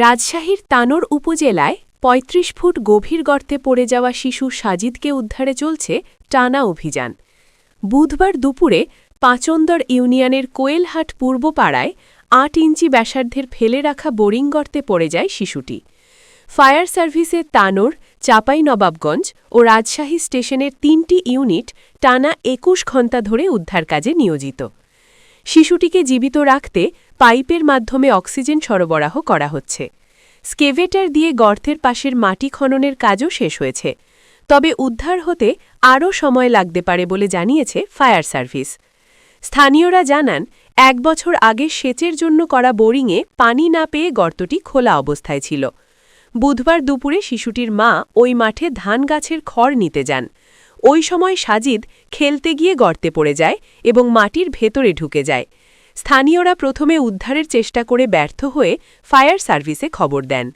রাজশাহীর তানোর উপজেলায় ৩৫ ফুট গভীর গর্তে পড়ে যাওয়া শিশু সাজিদকে উদ্ধারে চলছে টানা অভিযান। বুধবার দুপুরে পাঁচন্দর ইউনিয়নের কোয়েলহাট পূর্বপাড়ায় আট ইঞ্চি ব্যাসার্ধের ফেলে রাখা বোরিং গর্তে পড়ে যায় শিশুটি। ফায়ার সার্ভিসের তানোর চাঁপাইনবাবগঞ্জ ও রাজশাহী স্টেশনের তিনটি ইউনিট টানা একুশ ঘণ্টা ধরে উদ্ধার কাজে নিয়োজিত। শিশুটিকে জীবিত রাখতে পাইপের মাধ্যমে অক্সিজেন সরবরাহ করা হচ্ছে। স্কেভেটার দিয়ে গর্তের পাশের মাটি খননের কাজও শেষ হয়েছে। তবে উদ্ধার হতে আরও সময় লাগতে পারে বলে জানিয়েছে ফায়ার সার্ভিস। স্থানীয়রা জানান, এক বছর আগে সেচের জন্য করা বোরিংয়ে পানি না পেয়ে গর্তটি খোলা অবস্থায় ছিল। বুধবার দুপুরে শিশুটির মা ওই মাঠে ধান গাছের খড় নিতে যান। ওই সময় সাজিদ খেলতে গিয়ে গর্তে পড়ে যায় এবং মাটির ভেতরে ঢুকে যায়। স্থানীয়রা প্রথমে উদ্ধারের চেষ্টা করে ব্যর্থ হয়ে ফায়ার সার্ভিসে খবর দেন।